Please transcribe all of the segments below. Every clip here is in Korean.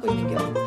감고 있는 겨?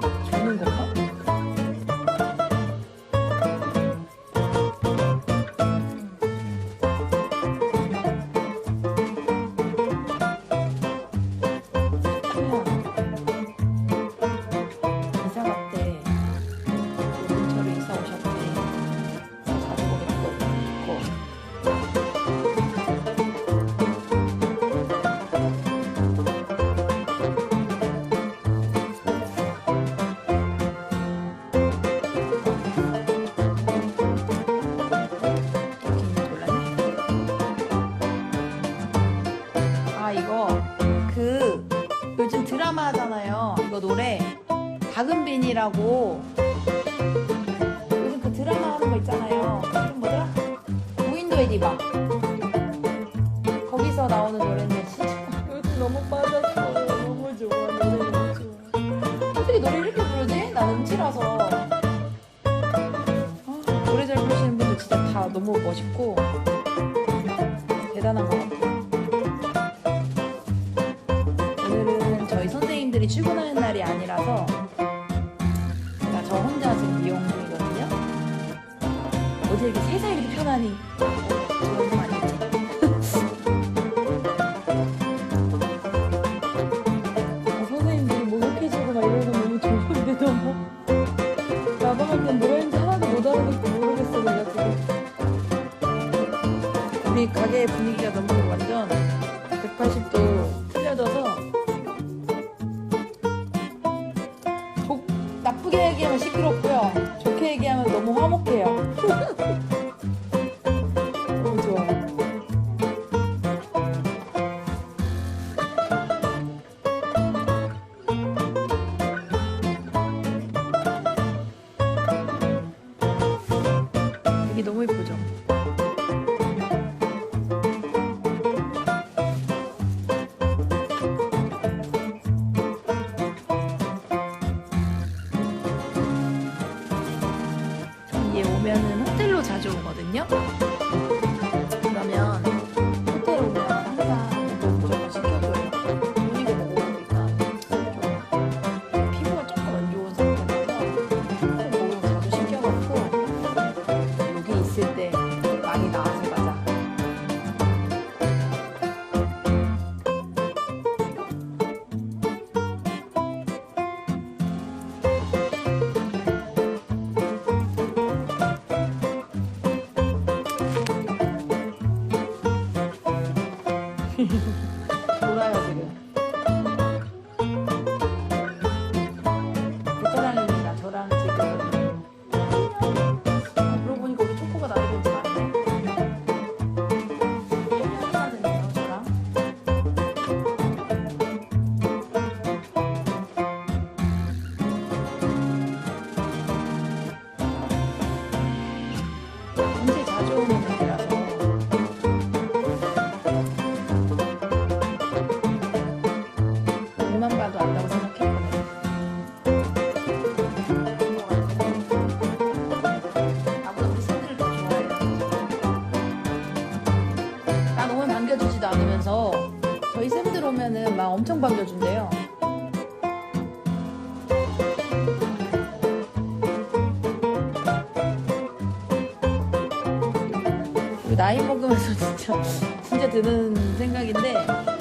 이거 그 요즘 드라마 하잖아요. 이거 노래 박은빈이라고 요즘 그 드라마 하는 거 있잖아요. 이름 뭐더라? 무인도의 디바. 거기서 나오는 노래인데 진짜 요즘 너무 빠졌어요. 너무 좋아. 노래 너무 좋아. 어떻게 노래 이렇게 부르지? 난 음치라서. 아, 노래 잘 부르시는 분들 진짜 다 너무 멋있고 대단한 것 같아요. 아니라서 제가 저 혼자 지금 미용 중이거든요. 어제 이렇게 세상 이렇게 편하니 화목해요. 엄청 반겨준대요. 나이 먹으면서 진짜 진짜 드는 생각인데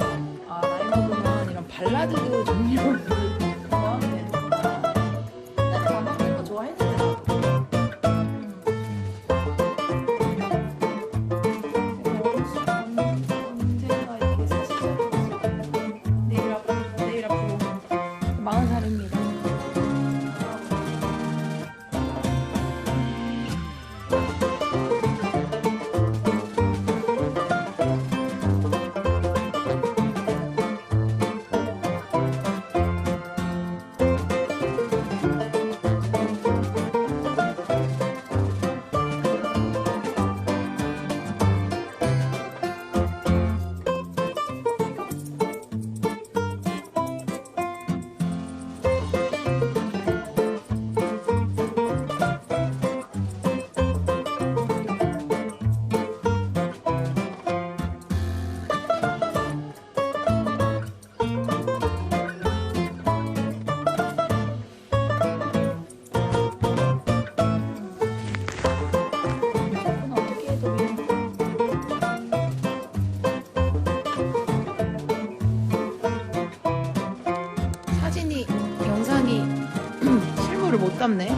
못 담네.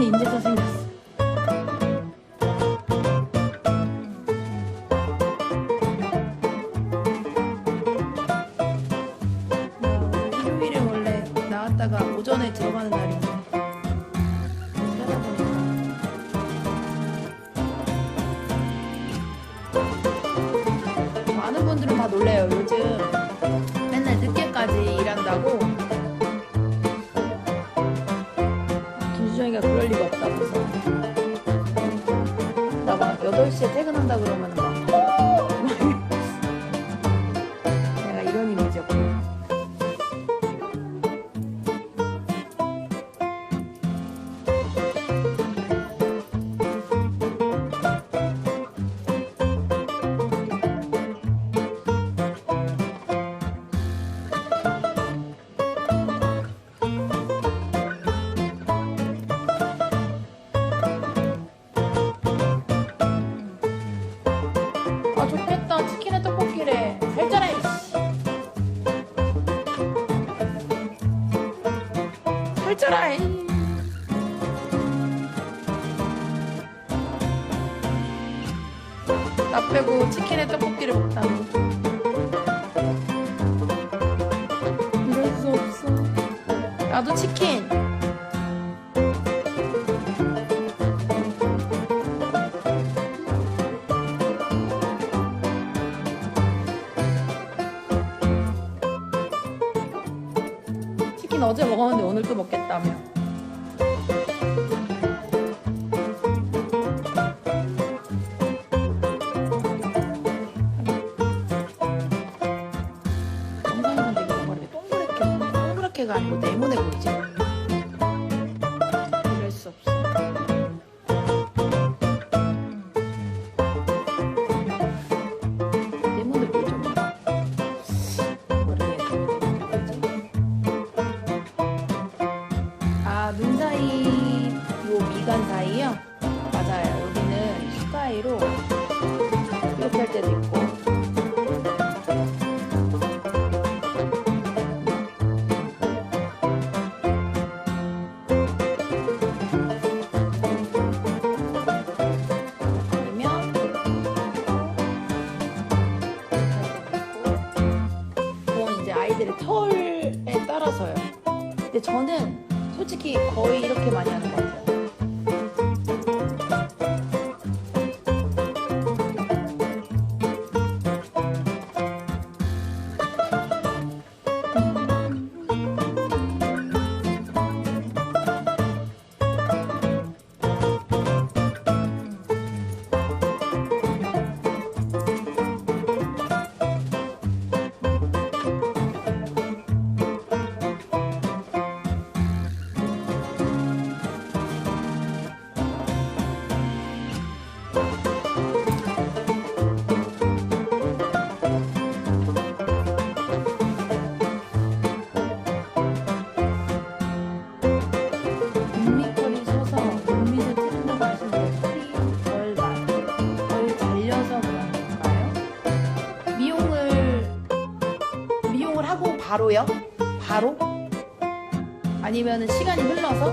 네, 나한테 인재가 생겼어. 토요일에 원래 나왔다가 오전에 들어가는 날인데. 많은 분들은 다 놀래요. 요즘 맨날 늦게까지 일한다고 1시에 퇴근한다 그러면 right. 어제 먹었는데 오늘 또 먹겠다며. 솔직히 거의 이렇게 많이 하는 것 같아요. 바로요? 바로? 아니면 시간이 흘러서?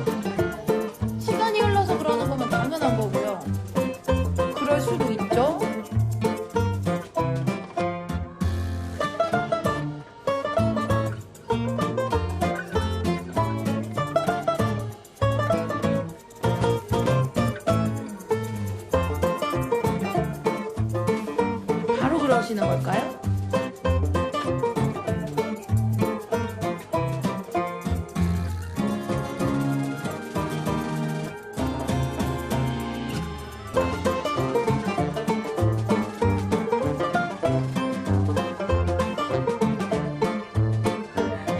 그러시는 걸까요?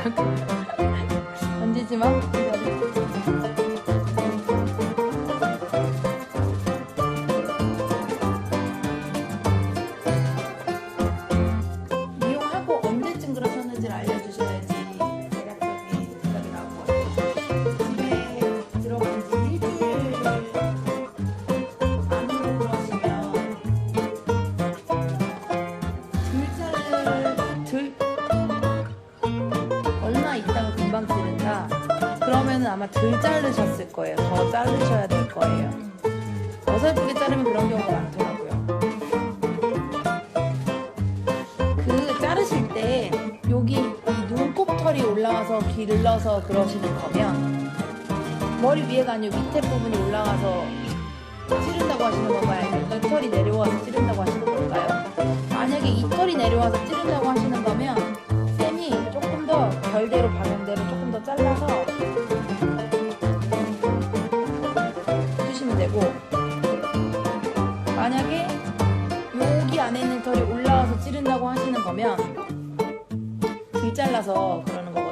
만지지 마. 자르셔야 될 거예요. 어설프게 자르면 그런 경우가 많더라고요. 그 자르실 때 여기 이 눈곱털이 올라와서 길러서 그러시는 거면 머리 위에가 아니고 밑에 부분이 올라와서 찌른다고 하시는 건가요? 이 털이 내려와서 찌른다고 하시는 걸까요? 만약에 이 털이 내려와서 찌른다고 하시는 거면 쌤이 조금 더 결대로 방향대로 조금 더 잘라서 하시는 거면 길 잘라서 그러는 거거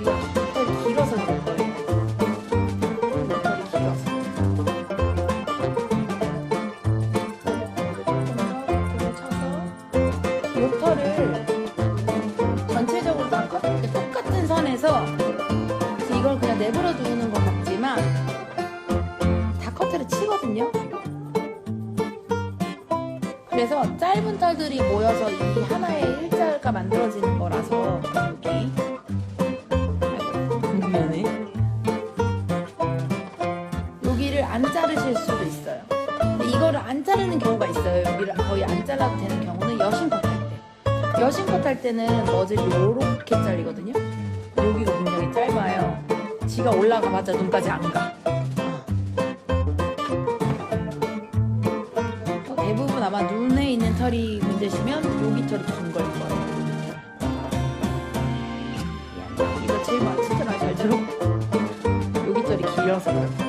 여기가 길어서 그럴 거예요. 털이 길어서. 요 털을 전체적으로 똑같은 선에서 이걸 그냥 내버려 두는 것 같지만 다 커트를 치거든요. 그래서 짧은 털들이 모여서 이 하나의 일자가 만들어지는 거라서 여기 컷 할 때는 머리를 요렇게 잘리거든요. 여기가 굉장히 짧아요. 지가 올라가봤자 눈까지 안 가. 어, 대부분 아마 눈에 있는 털이 문제시면 여기 털이 긴 걸 거예요. 이거 제일 많이 진짜 잘 들어. 여기 털이 길어서 그래.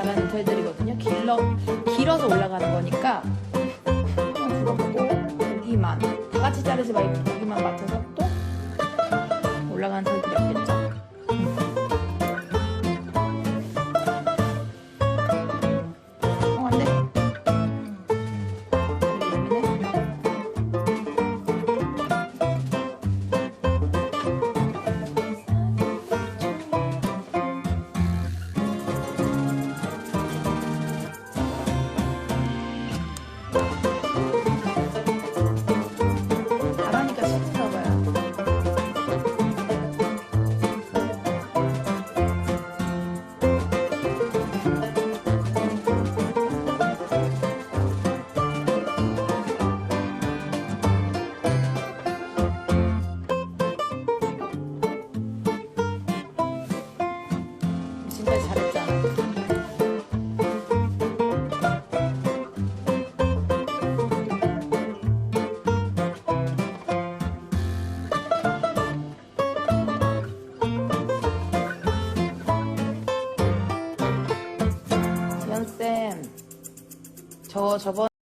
자라는 털들이거든요. 길러, 길어서 올라가는 거니까 한번 불어보고 여기만 다 같이 자르지 말고 여기만 맞춰서 또 올라가는 털들이 없겠죠. 저 저번